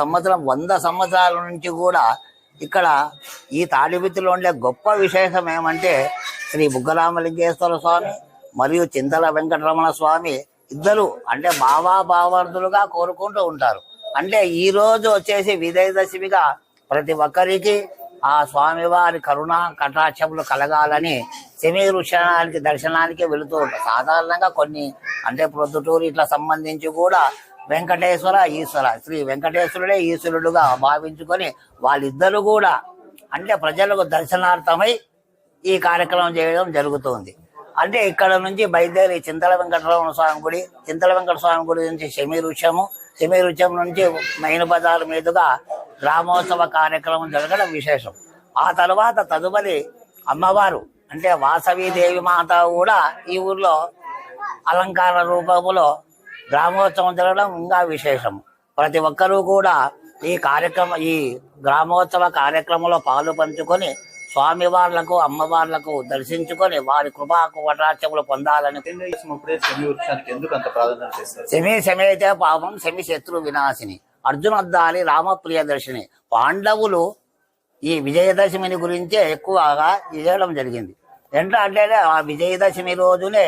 సంవత్సరం వంద సంవత్సరాల నుంచి కూడా ఇక్కడ ఈ తాడిపిత్తిలో ఉండే గొప్ప విశేషం ఏమంటే శ్రీ బుగ్గరామలింగేశ్వర స్వామి మరియు చింతల వెంకటరమణ స్వామి ఇద్దరు అంటే బావా భావార్థులుగా కోరుకుంటూ ఉంటారు. అంటే ఈ రోజు వచ్చేసి విజయదశమిగా ప్రతి ఒక్కరికి ఆ స్వామివారి కరుణ కటాక్షములు కలగాలని శమి వృక్షానికి దర్శనానికి వెళుతూ ఉంటారు. సాధారణంగా కొన్ని అంటే ప్రొద్దుటూరు ఇట్లా సంబంధించి కూడా వెంకటేశ్వర ఈశ్వర. శ్రీ వెంకటేశ్వరుడే ఈశ్వరుడుగా భావించుకొని వాళ్ళిద్దరు కూడా అంటే ప్రజలకు దర్శనార్థమై ఈ కార్యక్రమం చేయడం జరుగుతుంది. అంటే ఇక్కడ నుంచి బయలుదేరి చింతల వెంకటరమణ స్వామి గుడి చింతల వెంకట స్వామి గుడి నుంచి శమీ వృక్షము నుంచి మైన్ బజార్ మీదుగా గ్రామోత్సవ కార్యక్రమం జరగడం విశేషం. ఆ తర్వాత తదుపరి అమ్మవారు అంటే వాసవి దేవి మాత కూడా ఈ ఊర్లో అలంకార రూపములో గ్రామోత్సవం జరగడం ఇంకా విశేషం. ప్రతి ఒక్కరూ కూడా ఈ కార్యక్రమం ఈ గ్రామోత్సవ కార్యక్రమంలో పాలు పంచుకొని స్వామివార్లకు అమ్మవార్లకు దర్శించుకొని వారి కృపా కటాక్షములు పొందాలని శమి శమైతే పాపం శమి శత్రు వినాశిని. అర్జునద్దాలి రామప్రియ దర్శిని. పాండవులు ఈ విజయదశమిని గురించే ఎక్కువగా చేయడం జరిగింది. ఏంటంటే అంటే ఆ విజయదశమి రోజునే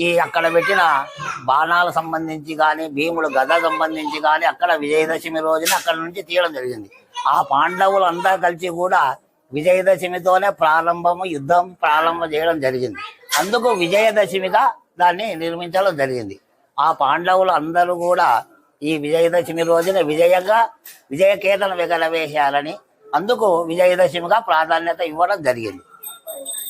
ఈ అక్కడ పెట్టిన బాణాల సంబంధించి కానీ భీముడు గద సంబంధించి కానీ అక్కడ విజయదశమి రోజున అక్కడ నుంచి తీయడం జరిగింది. ఆ పాండవులు అంతా కలిసి కూడా విజయదశమితోనే ప్రారంభము యుద్ధం ప్రారంభం చేయడం జరిగింది. అందుకు విజయదశమిగా దాన్ని నిర్మించడం జరిగింది. ఆ పాండవులు అందరూ కూడా ఈ విజయదశమి రోజున విజయంగా విజయకేతన విగలవేశారని అందుకు విజయదశమిగా ప్రాధాన్యత ఇవ్వడం జరిగింది.